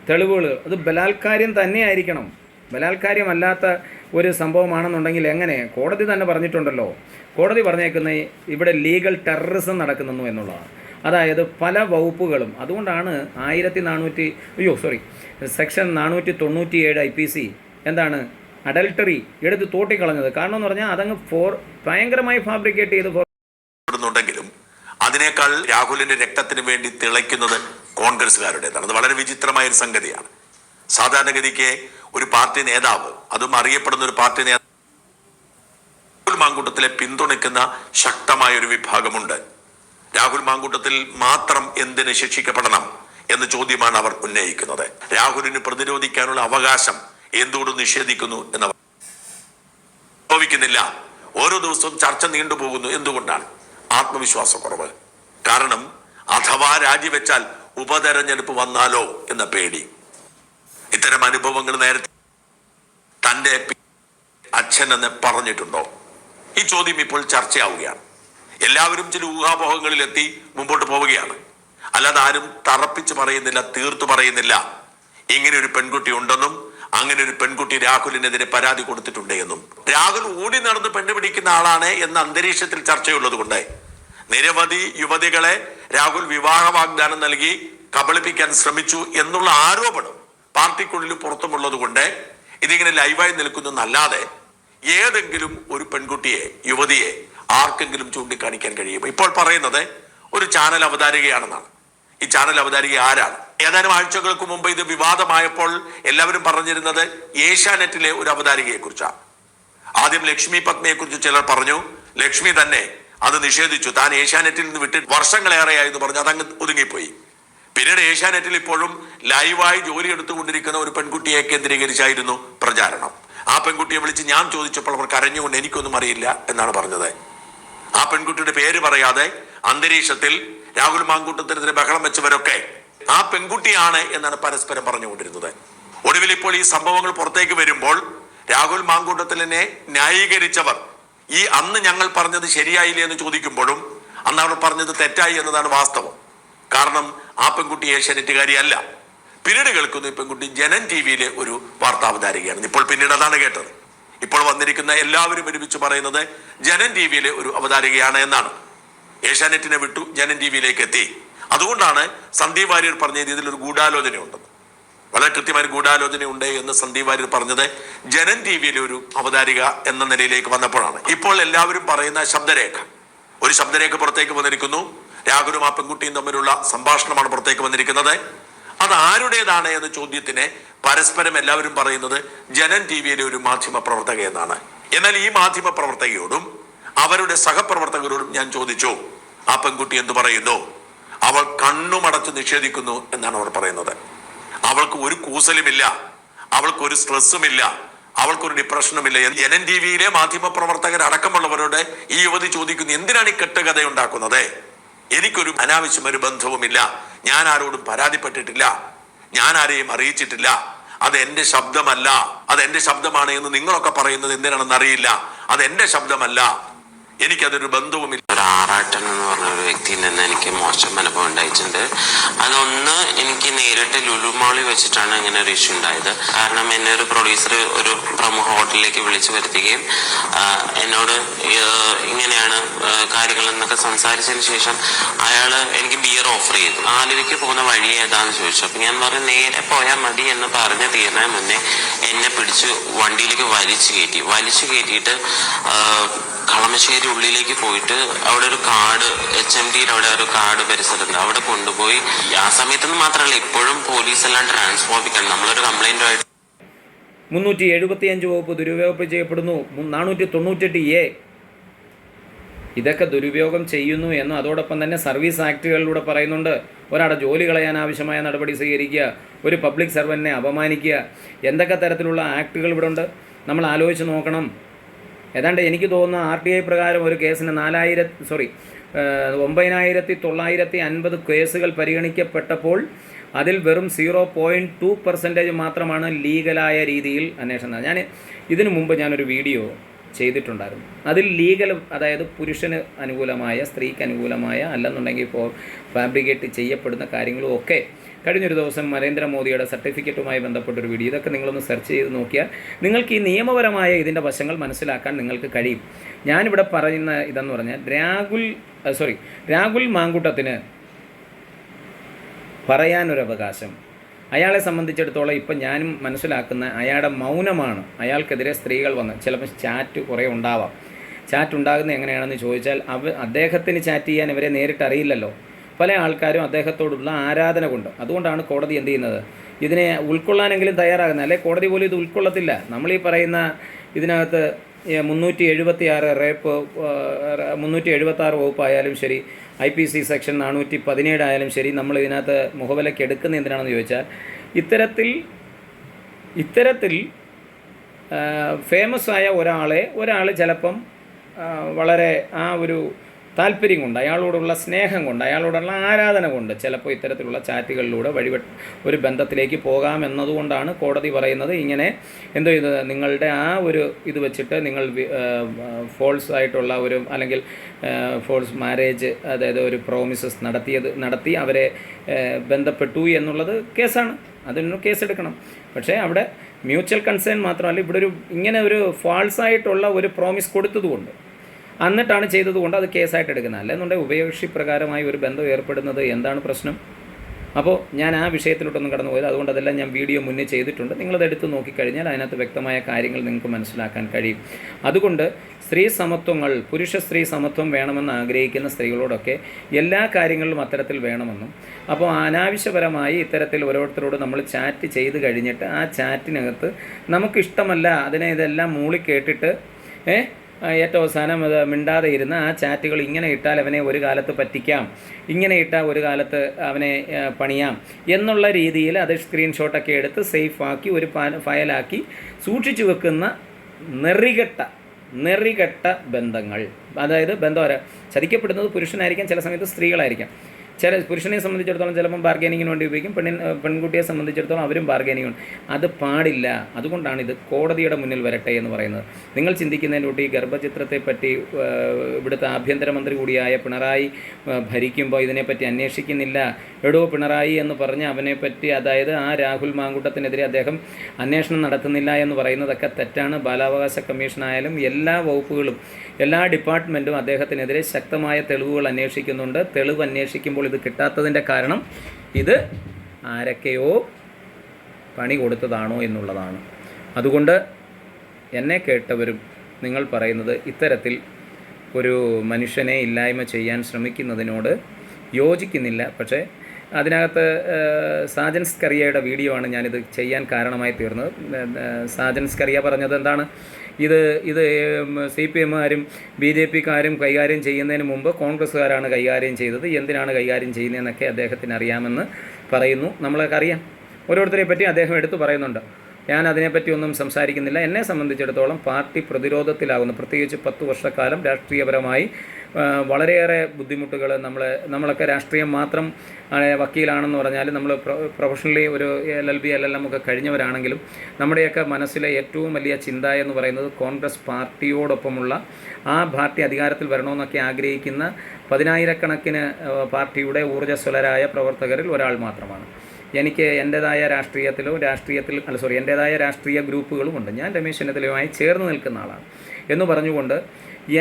തെളിവുകൾ അത് ബലാത്കാര്യം തന്നെയായിരിക്കണം. ബലാത്കാര്യമല്ലാത്ത ഒരു സംഭവമാണെന്നുണ്ടെങ്കിൽ എങ്ങനെ? കോടതി തന്നെ പറഞ്ഞിട്ടുണ്ടല്ലോ. കോടതി പറഞ്ഞേക്കുന്ന ഇവിടെ ലീഗൽ ടെററിസം നടക്കുന്നു എന്നുള്ളതാണ്. അതായത് പല വകുപ്പുകളും അതുകൊണ്ടാണ് ആയിരത്തി നാനൂറ്റി അയ്യോ സോറി സെക്ഷൻ നാനൂറ്റി തൊണ്ണൂറ്റി ഏഴ് ഐ പി സി എന്താണ് അഡൽട്ടറി എടുത്ത് തോട്ടിക്കളഞ്ഞത്. കാരണം എന്ന് പറഞ്ഞാൽ അതങ്ങ് ഫോർ ഭയങ്കരമായി ഫാബ്രിക്കേറ്റ് ചെയ്ത് for-
അതിനേക്കാൾ രാഹുലിന്റെ രക്തത്തിന് വേണ്ടി തിളയ്ക്കുന്നത് കോൺഗ്രസ്സുകാരുടേതാണ്. അത് വളരെ വിചിത്രമായ ഒരു സംഗതിയാണ്. സാധാരണഗതിക്ക് ഒരു പാർട്ടി നേതാവ് അതും അറിയപ്പെടുന്ന ഒരു പാർട്ടി നേതാവ് രാഹുൽ മാങ്കൂട്ടത്തിലെ പിന്തുണയ്ക്കുന്ന ശക്തമായ ഒരു വിഭാഗമുണ്ട്. രാഹുൽ മാങ്കൂട്ടത്തിൽ മാത്രം എന്തിന് ശിക്ഷിക്കപ്പെടണം എന്ന ചോദ്യമാണ് അവർ ഉന്നയിക്കുന്നത്. രാഹുലിന് പ്രതിരോധിക്കാനുള്ള അവകാശം എന്തുകൊണ്ട് നിഷേധിക്കുന്നു എന്നവർ സംഭവിക്കുന്നില്ല ഓരോ ദിവസവും ചർച്ച നീണ്ടുപോകുന്നു എന്തുകൊണ്ടാണ്? ആത്മവിശ്വാസക്കുറവ്. കാരണം അഥവാ രാജിവെച്ചാൽ ഉപതെരഞ്ഞെടുപ്പ് വന്നാലോ എന്ന പേടി. ഇത്തരം അനുഭവങ്ങൾ നേരത്തെ തന്റെ അച്ഛനെന്ന് പറഞ്ഞിട്ടുണ്ടോ? ഈ ചോദ്യം ഇപ്പോൾ ചർച്ചയാവുകയാണ്. എല്ലാവരും ചില ഊഹാപോഹങ്ങളിൽ എത്തി മുമ്പോട്ട് പോവുകയാണ്. അല്ലാതെ ആരും തറപ്പിച്ച് പറയുന്നില്ല തീർത്തു പറയുന്നില്ല. ഇങ്ങനെ ഒരു പെൺകുട്ടി ഉണ്ടെന്നും അങ്ങനെ ഒരു പെൺകുട്ടി രാഹുലിനെതിരെ പരാതി കൊടുത്തിട്ടുണ്ട് എന്നും. രാഹുൽ ഓടി നടന്ന് പെണ്ണുപിടിക്കുന്ന ആളാണ് എന്ന അന്തരീക്ഷത്തിൽ ചർച്ചയുള്ളത് കൊണ്ട് നിരവധി യുവതികളെ രാഹുൽ വിവാഹ വാഗ്ദാനം നൽകി കബളിപ്പിക്കാൻ ശ്രമിച്ചു എന്നുള്ള ആരോപണം പാർട്ടിക്കുള്ളിൽ പുറത്തുമുള്ളത് കൊണ്ട് ഇതിങ്ങനെ ലൈവായി നിൽക്കുന്നതല്ലാതെ ഏതെങ്കിലും ഒരു പെൺകുട്ടിയെ യുവതിയെ ആർക്കെങ്കിലും ചൂണ്ടിക്കാണിക്കാൻ കഴിയും ഇപ്പോൾ പറയുന്നത് ഒരു ചാനൽ അവതാരികയാണെന്നാണ്. ഈ ചാനൽ അവതാരിക ആരാണ്? ഏതാനും ആഴ്ചകൾക്ക് മുമ്പ് ഇത് വിവാദമായപ്പോൾ എല്ലാവരും പറഞ്ഞിരുന്നത് ഏഷ്യാനെറ്റിലെ ഒരു അവതാരികയെ കുറിച്ചാണ് ആദ്യം ലക്ഷ്മി പത്മയെ കുറിച്ച് ചിലർ പറഞ്ഞു ലക്ഷ്മി തന്നെ അത് നിഷേധിച്ചു താൻ ഏഷ്യാനെറ്റിൽ നിന്ന് വിട്ട് വർഷങ്ങളേറെയായി എന്ന് പറഞ്ഞു അതങ്ങ് ഒതുങ്ങിപ്പോയി. പിന്നീട് ഏഷ്യാനെറ്റിൽ ഇപ്പോഴും ലൈവായി ജോലി എടുത്തുകൊണ്ടിരിക്കുന്ന ഒരു പെൺകുട്ടിയെ കേന്ദ്രീകരിച്ചായിരുന്നു പ്രചാരണം. ആ പെൺകുട്ടിയെ വിളിച്ച് ഞാൻ ചോദിച്ചപ്പോൾ അവർ കരഞ്ഞുകൊണ്ട് എനിക്കൊന്നും അറിയില്ല എന്നാണ് പറഞ്ഞത്. ആ പെൺകുട്ടിയുടെ പേര് പറയാതെ അന്തരീക്ഷത്തിൽ രാഹുൽ മാങ്കൂട്ടത്തിനെതിരെ ബഹളം വെച്ചവരൊക്കെ ആ പെൺകുട്ടിയാണ് എന്നാണ് പരസ്പരം പറഞ്ഞുകൊണ്ടിരുന്നത്. ഒടുവിൽ ഇപ്പോൾ ഈ സംഭവങ്ങൾ പുറത്തേക്ക് വരുമ്പോൾ രാഹുൽ മാങ്കൂട്ടത്തിലിനെ ന്യായീകരിച്ചവർ ഈ അന്ന് ഞങ്ങൾ പറഞ്ഞത് ശരിയായില്ലേ? എന്ന് ചോദിക്കുമ്പോഴും അന്ന് അവർ പറഞ്ഞത് തെറ്റായി എന്നതാണ് വാസ്തവം. കാരണം ആ പെൺകുട്ടി ഏഷ്യാനെറ്റുകാരിയല്ല പിന്നീട് കേൾക്കുന്നു ഈ പെൺകുട്ടി ജനൻ ടി വിയിലെ ഒരു വാർത്താവതാരികയാണ്. ഇപ്പോൾ പിന്നീട് അതാണ് കേട്ടത്. ഇപ്പോൾ വന്നിരിക്കുന്ന എല്ലാവരും ഒരുമിച്ച് പറയുന്നത് ജനൻ ടി വിയിലെ ഒരു അവതാരികയാണ് എന്നാണ്. ഏഷ്യാനെറ്റിനെ വിട്ടു ജനൻ ടി വിയിലേക്ക് എത്തി. അതുകൊണ്ടാണ് സന്ദീപ് വാര്യർ പറഞ്ഞത് ഇതിലൊരു ഗൂഢാലോചനയുണ്ടെന്ന് വളരെ കൃത്യമായ ഗൂഢാലോചന ഗൂഢാലോചനയുണ്ട് എന്ന് സന്ദീപ് വാര്യർ പറഞ്ഞത് ജനൻ ടി വിയിലെ ഒരു അവതാരിക എന്ന നിലയിലേക്ക് വന്നപ്പോഴാണ്. ഇപ്പോൾ എല്ലാവരും പറയുന്ന ശബ്ദരേഖ. ഒരു ശബ്ദരേഖ പുറത്തേക്ക് വന്നിരിക്കുന്നു. രാഹുലും ആ പെൺകുട്ടിയും തമ്മിലുള്ള സംഭാഷണമാണ് പുറത്തേക്ക് വന്നിരിക്കുന്നത്. അത് ആരുടേതാണ് എന്ന ചോദ്യത്തിന് പരസ്പരം എല്ലാവരും പറയുന്നത് ജനൻ ടി വിയിലെ ഒരു മാധ്യമ പ്രവർത്തക എന്നാണ്. എന്നാൽ ഈ മാധ്യമ പ്രവർത്തകയോടും അവരുടെ സഹപ്രവർത്തകരോടും ഞാൻ ചോദിച്ചു ആ പെൺകുട്ടി എന്ത് പറയുന്നു? അവൾ കണ്ണുമടച്ച് നിഷേധിക്കുന്നു എന്നാണ് അവർ പറയുന്നത്. അവൾക്ക് ഒരു കൂസലുമില്ല അവൾക്ക് ഒരു സ്ട്രെസ്സുമില്ല അവൾക്കൊരു ഡിപ്രഷനുമില്ല എൻ എൻ ടി വിയിലെ മാധ്യമ പ്രവർത്തകരടക്കമുള്ളവരോട് ഈ യുവതി ചോദിക്കുന്നു എന്തിനാണ് ഈ കെട്ടുകഥ ഉണ്ടാക്കുന്നത് എനിക്കൊരു അനാവശ്യം ഒരു ബന്ധവുമില്ല. ഞാൻ ആരോടും പരാതിപ്പെട്ടിട്ടില്ല. ഞാൻ ആരെയും അറിയിച്ചിട്ടില്ല. അത് എന്റെ ശബ്ദമല്ല. അത് എന്റെ ശബ്ദമാണ് എന്ന് നിങ്ങളൊക്കെ പറയുന്നത് എന്തിനാണെന്ന് അറിയില്ല അത് എന്റെ ശബ്ദമല്ല. എനിക്കതൊരു ബന്ധവുമില്ല.
ആറാട്ടൻ എന്ന് വ്യക്തിയിൽ നിന്ന് എനിക്ക് മോശം അനുഭവം ഉണ്ടായിട്ടുണ്ട്. അതൊന്ന് എനിക്ക് നേരിട്ട് ലുലു വെച്ചിട്ടാണ് ഇങ്ങനെ ഒരു ഇഷ്യൂ ഉണ്ടായത്. കാരണം എന്നെ ഒരു പ്രൊഡ്യൂസർ ഒരു പ്രമുഖ ഹോട്ടലിലേക്ക് വിളിച്ചു വരുത്തുകയും എന്നോട് ഇങ്ങനെയാണ് കാര്യങ്ങൾ എന്നൊക്കെ സംസാരിച്ചതിന് ശേഷം അയാൾ എനിക്ക് ബിയർ ഓഫർ ചെയ്തു. ആലുവയ്ക്ക് പോകുന്ന വഴി ഏതാന്ന് ചോദിച്ചു. അപ്പൊ ഞാൻ പറഞ്ഞു നേരെ പോയാൽ മതി എന്ന് പറഞ്ഞ തീരുന്നതിന് മുന്നേ എന്നെ പിടിച്ച് വണ്ടിയിലേക്ക് വലിച്ചു കയറ്റി. വലിച്ചു കയറ്റിയിട്ട് കളമശ്ശേരി ഉള്ളിലേക്ക് പോയിട്ട് അവിടെ ഒരു കാട് എച്ച് ഡിയുടെ അവിടെ ഒരു കാട് പരിസരത്ത് അവിടെ കൊണ്ടുപോയി. ആ സമയത്ത് മാത്രമല്ല ഇപ്പോഴും പോലീസ് എല്ലാം ട്രാൻസ്ഫോബിക്കാണ്. നമ്മളൊരു കംപ്ലൈന്റ് ആയിട്ട്
മുന്നൂറ്റി എഴുപത്തിയഞ്ച് വകുപ്പ് ദുരുപയോഗം ചെയ്യപ്പെടുന്നു. നാനൂറ്റി തൊണ്ണൂറ്റെട്ട് എ. ഇതൊക്കെ ദുരുപയോഗം ചെയ്യുന്നു എന്നും അതോടൊപ്പം തന്നെ സർവീസ് ആക്ടുകളിലൂടെ പറയുന്നുണ്ട്. ഒരാളെ ജോലി കളയാൻ ആവശ്യമായ നടപടി സ്വീകരിക്കുക. ഒരു പബ്ലിക് സർവന്റിനെ അപമാനിക്കുക. എന്തൊക്കെ തരത്തിലുള്ള ആക്ടുകൾ ഇവിടെ ഉണ്ട് നമ്മൾ ആലോചിച്ച് നോക്കണം. ഏതാണ്ട് എനിക്ക് തോന്നുന്ന ആർ ടി ഐ പ്രകാരം ഒരു കേസിന് നാലായിരം സോറി ഒമ്പതിനായിരത്തി തൊള്ളായിരത്തി അൻപത് കേസുകൾ പരിഗണിക്കപ്പെട്ടപ്പോൾ അതിൽ വെറും സീറോ പോയിന്റ് ടു പെർസെന്റേജ് മാത്രമാണ് ലീഗലായ രീതിയിൽ അന്വേഷണം ഞാൻ ഇതിനു മുമ്പ് ഞാനൊരു വീഡിയോ ചെയ്തിട്ടുണ്ടായിരുന്നു. അതിൽ ലീഗൽ അതായത് പുരുഷന് അനുകൂലമായ സ്ത്രീക്ക് അനുകൂലമായ അല്ലെന്നുണ്ടെങ്കിൽ ഇപ്പോൾ ഫാബ്രിക്കേറ്റ് ചെയ്യപ്പെടുന്ന കാര്യങ്ങളും ഒക്കെ കഴിഞ്ഞൊരു ദിവസം നരേന്ദ്രമോദിയുടെ സർട്ടിഫിക്കറ്റുമായി ബന്ധപ്പെട്ടൊരു വീഡിയോ ഇതൊക്കെ നിങ്ങളൊന്ന് സെർച്ച് ചെയ്ത് നോക്കിയാൽ നിങ്ങൾക്ക് ഈ നിയമപരമായ ഇതിന്റെ വശങ്ങൾ മനസ്സിലാക്കാൻ നിങ്ങൾക്ക് കഴിയും. ഞാനിവിടെ പറയുന്ന ഇതെന്ന് പറഞ്ഞാൽ രാഹുൽ സോറി രാഹുൽ മാങ്കൂട്ടത്തിന് പറയാനൊരു അവകാശം അയാളെ സംബന്ധിച്ചിടത്തോളം ഇപ്പം ഞാനും മനസ്സിലാക്കുന്ന അയാളുടെ മൗനമാണ്. അയാൾക്കെതിരെ സ്ത്രീകൾ വന്ന് ചിലപ്പോൾ ചാറ്റ് കുറേ ഉണ്ടാവാം. ചാറ്റ് ഉണ്ടാകുന്നത് എങ്ങനെയാണെന്ന് ചോദിച്ചാൽ അവ അദ്ദേഹത്തിന് ചാറ്റ് ചെയ്യാൻ ഇവരെ നേരിട്ട് അറിയില്ലല്ലോ പല ആൾക്കാരും അദ്ദേഹത്തോടുള്ള ആരാധന കൊണ്ട്. അതുകൊണ്ടാണ് കോടതി എന്ത് ചെയ്യുന്നത്? ഇതിനെ ഉൾക്കൊള്ളാനെങ്കിലും തയ്യാറാകുന്നത്. അല്ലെ കോടതി പോലും ഇത് ഉൾക്കൊള്ളത്തില്ല. നമ്മൾ ഈ പറയുന്ന ഇതിനകത്ത് മുന്നൂറ്റി എഴുപത്തി ആറ് റേപ്പ് മുന്നൂറ്റി എഴുപത്തി ആറ് വകുപ്പായാലും ശരി ഐ പി സി സെക്ഷൻ നാനൂറ്റി പതിനേഴ് ആയാലും ശരി നമ്മൾ ഇതിനകത്ത് മുഖവിലയ്ക്ക് എടുക്കുന്ന എന്തിനാണെന്ന് ചോദിച്ചാൽ ഇത്തരത്തിൽ ഇത്തരത്തിൽ ഫേമസ് ആയ ഒരാളെ ഒരാൾ ചിലപ്പം വളരെ ആ ഒരു താല്പര്യം കൊണ്ട് അയാളോടുള്ള സ്നേഹം കൊണ്ട് അയാളോടുള്ള ആരാധന കൊണ്ട് ചിലപ്പോൾ ഇത്തരത്തിലുള്ള ചാറ്റുകളിലൂടെ വഴിവെ ഒരു ബന്ധത്തിലേക്ക് പോകാം എന്നതുകൊണ്ടാണ് കോടതി പറയുന്നത്. ഇങ്ങനെ എന്തോ ഇത് നിങ്ങളുടെ ആ ഒരു ഇത് വെച്ചിട്ട് നിങ്ങൾ ഫോൾസ് ആയിട്ടുള്ള ഒരു അല്ലെങ്കിൽ ഫോൾസ് മാരേജ് അതായത് ഒരു പ്രോമിസസ് നടത്തിയത് നടത്തി അവരെ ബന്ധപ്പെട്ടു എന്നുള്ളത് കേസാണ്. അതിന് കേസെടുക്കണം പക്ഷേ അവിടെ മ്യൂച്വൽ കൺസേൺ മാത്രമല്ല ഇവിടെ ഒരു ഇങ്ങനെ ഒരു ഫാൾസായിട്ടുള്ള ഒരു പ്രോമിസ് കൊടുത്തതുകൊണ്ട് എന്നിട്ടാണ് ചെയ്തതുകൊണ്ട് അത് കേസായിട്ട് എടുക്കുന്നത്. അല്ലെന്നുണ്ടെങ്കിൽ ഉഭയകക്ഷി പ്രകാരമായി ഒരു ബന്ധം ഏർപ്പെടുന്നത് എന്താണ് പ്രശ്നം? അപ്പോൾ ഞാൻ ആ വിഷയത്തിലോട്ടൊന്നും കടന്നു പോയത് അതുകൊണ്ട് അതെല്ലാം ഞാൻ വീഡിയോ മുന്നേ ചെയ്തിട്ടുണ്ട്. നിങ്ങളത് എടുത്ത് നോക്കിക്കഴിഞ്ഞാൽ അതിനകത്ത് വ്യക്തമായ കാര്യങ്ങൾ നിങ്ങൾക്ക് മനസ്സിലാക്കാൻ കഴിയും. അതുകൊണ്ട് സ്ത്രീ സമത്വങ്ങൾ പുരുഷ സ്ത്രീ സമത്വം വേണമെന്ന് ആഗ്രഹിക്കുന്ന സ്ത്രീകളോടൊക്കെ എല്ലാ കാര്യങ്ങളിലും അത്തരത്തിൽ വേണമെന്നും അപ്പോൾ അനാവശ്യപരമായി ഇത്തരത്തിൽ ഓരോരുത്തരോട് നമ്മൾ ചാറ്റ് ചെയ്ത് കഴിഞ്ഞിട്ട് ആ ചാറ്റിനകത്ത് നമുക്കിഷ്ടമല്ല അതിനെ ഇതെല്ലാം മൂളി കേട്ടിട്ട് ഏ ആ, ഏറ്റവും അവസാനം അത് മിണ്ടാതെ ഇരുന്ന് ആ ചാറ്റുകൾ ഇങ്ങനെ ഇട്ടാൽ അവനെ ഒരു കാലത്ത് പറ്റിക്കാം. ഇങ്ങനെ ഇട്ടാൽ ഒരു കാലത്ത് അവനെ പണിയാം. എന്നുള്ള രീതിയിൽ അത് സ്ക്രീൻഷോട്ടൊക്കെ എടുത്ത് സേഫ് ആക്കി ഒരു ഫയലാക്കി സൂക്ഷിച്ചു വെക്കുന്ന നെറികെട്ട നെറികെട്ട ബന്ധങ്ങൾ. അതായത് ബന്ധം? ചതിക്കപ്പെടുന്നത് പുരുഷനായിരിക്കാം ചില സമയത്ത് സ്ത്രീകളായിരിക്കാം. ചില പുരുഷനെ സംബന്ധിച്ചിടത്തോളം ചിലപ്പം ബാർഗൈനിങ്ങിന് വേണ്ടി ഉപയോഗിക്കും. പെണ്ണിൻ പെൺകുട്ടിയെ സംബന്ധിച്ചിടത്തോളം അവരും ബാർഗൈനിങ് ഉണ്ട് അത് പാടില്ല. അതുകൊണ്ടാണ് ഇത് കോടതിയുടെ മുന്നിൽ വരട്ടെ എന്ന് പറയുന്നത്. നിങ്ങൾ ചിന്തിക്കുന്നതിലൂടെ ഈ ഗർഭചിത്രത്തെ പറ്റി ഇവിടുത്തെ ആഭ്യന്തരമന്ത്രി കൂടിയായ പിണറായി ഭരിക്കുമ്പോൾ ഇതിനെപ്പറ്റി അന്വേഷിക്കുന്നില്ല. എടോ പിണറായി എന്ന് പറഞ്ഞ് അവനെപ്പറ്റി അതായത് ആ രാഹുൽ മാങ്കൂട്ടത്തിനെതിരെ അദ്ദേഹം അന്വേഷണം നടത്തുന്നില്ല എന്ന് പറയുന്നതൊക്കെ തെറ്റാണ്. ബാലാവകാശ കമ്മീഷനായാലും എല്ലാ വകുപ്പുകളും എല്ലാ ഡിപ്പാർട്ട്മെന്റും അദ്ദേഹത്തിനെതിരെ ശക്തമായ തെളിവുകൾ അന്വേഷിക്കുന്നുണ്ട്. തെളിവ് അന്വേഷിക്കുമ്പോൾ ഇത് കിട്ടാത്തതിന്റെ കാരണം ഇത് ആരൊക്കെയോ പണി കൊടുത്തതാണോ എന്നുള്ളതാണ്. അതുകൊണ്ട് എന്നെ കേട്ടവരും നിങ്ങൾ പറയുന്നത് ഇത്തരത്തിൽ ഒരു മനുഷ്യനെ ഇല്ലായ്മ ചെയ്യാൻ ശ്രമിക്കുന്നതിനോട് യോജിക്കുന്നില്ല. പക്ഷേ അതിനകത്ത് സാജൻ സ്കറിയയുടെ വീഡിയോ ആണ് ഞാനിത് ചെയ്യാൻ കാരണമായി തീർന്നത്. സാജൻ സ്കറിയ പറഞ്ഞത് എന്താണ്? ഇത് ഇത് സി പി എമ്മുകാരും ബി ജെ പിക്കാരും കൈകാര്യം ചെയ്യുന്നതിന് മുമ്പ് കോൺഗ്രസ്സുകാരാണ് കൈകാര്യം ചെയ്തത്. എന്തിനാണ് കൈകാര്യം ചെയ്യുന്നതെന്നൊക്കെ അദ്ദേഹത്തിന് അറിയാമെന്ന് പറയുന്നു. നമ്മളൊക്കെ അറിയാം. ഓരോരുത്തരെ പറ്റി അദ്ദേഹം എടുത്തു പറയുന്നുണ്ട്. ഞാൻ അതിനെപ്പറ്റി ഒന്നും സംസാരിക്കുന്നില്ല. എന്നെ സംബന്ധിച്ചിടത്തോളം പാർട്ടി പ്രതിരോധത്തിലാകുന്നു. പ്രത്യേകിച്ച് പത്ത് വർഷക്കാലം രാഷ്ട്രീയപരമായി വളരെയേറെ ബുദ്ധിമുട്ടുകൾ നമ്മൾ നമ്മളൊക്കെ രാഷ്ട്രീയം മാത്രം വക്കീലാണെന്ന് പറഞ്ഞാൽ നമ്മൾ പ്രൊഫഷണലി ഒരു L L B L L M ഒക്കെ കഴിഞ്ഞവരാണെങ്കിലും നമ്മുടെയൊക്കെ മനസ്സിലെ ഏറ്റവും വലിയ ചിന്ത എന്ന് പറയുന്നത് കോൺഗ്രസ് പാർട്ടിയോടൊപ്പമുള്ള ആ പാർട്ടി അധികാരത്തിൽ വരണമെന്നൊക്കെ ആഗ്രഹിക്കുന്ന പതിനായിരക്കണക്കിന് പാർട്ടിയുടെ ഊർജസ്വലരായ പ്രവർത്തകരിൽ ഒരാൾ മാത്രമാണ്. എനിക്ക് എന്റെതായ രാഷ്ട്രീയത്തിലോ രാഷ്ട്രീയത്തിൽ അല്ല സോറി എന്റെതായ രാഷ്ട്രീയ ഗ്രൂപ്പുകളും ഉണ്ട്. ഞാൻ രമേശ് ചെന്നിത്തലയുമായി ചേർന്ന് നിൽക്കുന്ന ആളാണ്. എന്ന് പറഞ്ഞുകൊണ്ട്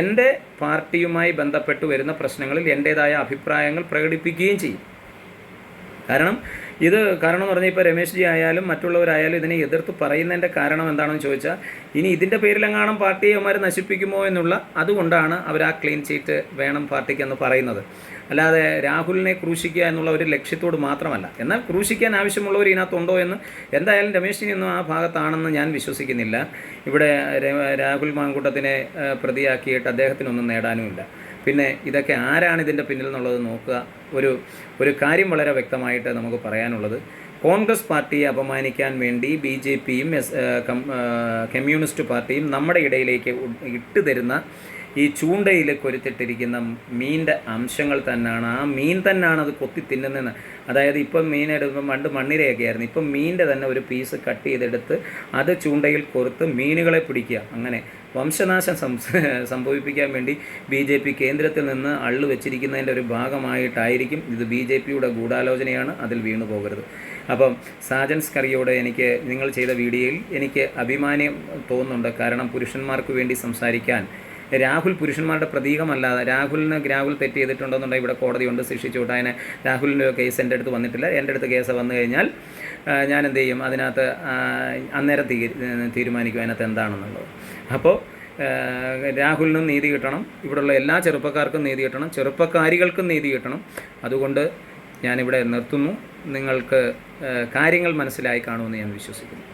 എന്റെ പാർട്ടിയുമായി ബന്ധപ്പെട്ട് വരുന്ന പ്രശ്നങ്ങളിൽ എന്റേതായ അഭിപ്രായങ്ങൾ പ്രകടിപ്പിക്കുകയും ചെയ്യും. കാരണം ഇത് കാരണം എന്ന് പറഞ്ഞാൽ ഇപ്പോൾ രമേശ് ജി ആയാലും മറ്റുള്ളവരായാലും ഇതിനെ എതിർത്ത് പറയുന്നതിന്റെ കാരണം എന്താണെന്ന് ചോദിച്ചാൽ ഇനി ഇതിന്റെ പേരിലെങ്ങാനും പാർട്ടിയെ അവന്മാർ നശിപ്പിക്കുമോ എന്നുള്ള അതുകൊണ്ടാണ് അവർ ആ ക്ലീൻ ചീറ്റ് വേണം പാർട്ടിക്ക് എന്ന് പറയുന്നത്. അല്ലാതെ രാഹുലിനെ ക്രൂശിക്കുക എന്നുള്ള ഒരു ലക്ഷ്യത്തോട് മാത്രമല്ല. എന്നാൽ ക്രൂശിക്കാൻ ആവശ്യമുള്ളവർ ഇതിനകത്തുണ്ടോ എന്ന് എന്തായാലും രമേശിനൊന്നും ആ ഭാഗത്താണെന്ന് ഞാൻ വിശ്വസിക്കുന്നില്ല. ഇവിടെ രാഹുൽ മാങ്കൂട്ടത്തിനെ പ്രതിയാക്കിയിട്ട് അദ്ദേഹത്തിനൊന്നും നേടാനുമില്ല. പിന്നെ ഇതൊക്കെ ആരാണ് ഇതിന്റെ പിന്നിൽ എന്നുള്ളത് നോക്കുക. ഒരു ഒരു കാര്യം വളരെ വ്യക്തമായിട്ട് നമുക്ക് പറയാനുള്ളത്. കോൺഗ്രസ് പാർട്ടിയെ അപമാനിക്കാൻ വേണ്ടി ബി ജെ പിയും കമ്മ്യൂണിസ്റ്റ് പാർട്ടിയും നമ്മുടെ ഇടയിലേക്ക് ഇട്ട് തരുന്ന ഈ ചൂണ്ടയിൽ കൊരുത്തിട്ടിരിക്കുന്ന മീന്റെ അംശങ്ങൾ തന്നെയാണ് ആ മീൻ തന്നെയാണ് അത് കൊത്തി തിന്നുന്നതെന്ന്. അതായത് ഇപ്പം മീൻ എടുക്കുമ്പോൾ പണ്ട് മണ്ണിരയൊക്കെ ആയിരുന്നു ഇപ്പം മീനിന്റെ തന്നെ ഒരു പീസ് കട്ട് ചെയ്തെടുത്ത് അത് ചൂണ്ടയിൽ കൊറുത്ത് മീനുകളെ പിടിക്കുക. അങ്ങനെ വംശനാശം സംഭവിപ്പിക്കാൻ വേണ്ടി ബി ജെ പി കേന്ദ്രത്തിൽ നിന്ന് അള്ളു വെച്ചിരിക്കുന്നതിന്റെ ഒരു ഭാഗമായിട്ടായിരിക്കും ഇത് ബി ജെ പിയുടെ ഗൂഢാലോചനയാണ് അതിൽ വീണു പോകരുത്. അപ്പം സാജൻ സ്കറിയോട് എനിക്ക് നിങ്ങൾ ചെയ്ത വീഡിയോയിൽ എനിക്ക് അഭിമാനം തോന്നുന്നുണ്ട്. കാരണം പുരുഷന്മാർക്ക് വേണ്ടി സംസാരിക്കാൻ രാഹുൽ പുരുഷന്മാരുടെ പ്രതീകമല്ലാതെ രാഹുലിന് രാഹുൽ തെറ്റ് ചെയ്തിട്ടുണ്ടെന്നുണ്ടെങ്കിൽ ഇവിടെ കോടതിയുണ്ട് ശിക്ഷിച്ചുവിട്ട് അതിനെ രാഹുലിന്റെ കേസ് എന്റെ അടുത്ത് വന്നിട്ടില്ല. എന്റെ അടുത്ത് കേസ് വന്നു കഴിഞ്ഞാൽ ഞാൻ എന്ത് ചെയ്യും? അതിനകത്ത് അന്നേരം തീ തീരുമാനിക്കും അതിനകത്ത് എന്താണെന്നുള്ളത്. അപ്പോൾ രാഹുലിനും നീതി കിട്ടണം. ഇവിടെയുള്ള എല്ലാ ചെറുപ്പക്കാർക്കും നീതി കിട്ടണം. ചെറുപ്പക്കാരികൾക്കും നീതി കിട്ടണം. അതുകൊണ്ട് ഞാനിവിടെ നിർത്തുന്നു. നിങ്ങൾക്ക് കാര്യങ്ങൾ മനസ്സിലായി കാണുമെന്ന് ഞാൻ വിശ്വസിക്കുന്നു.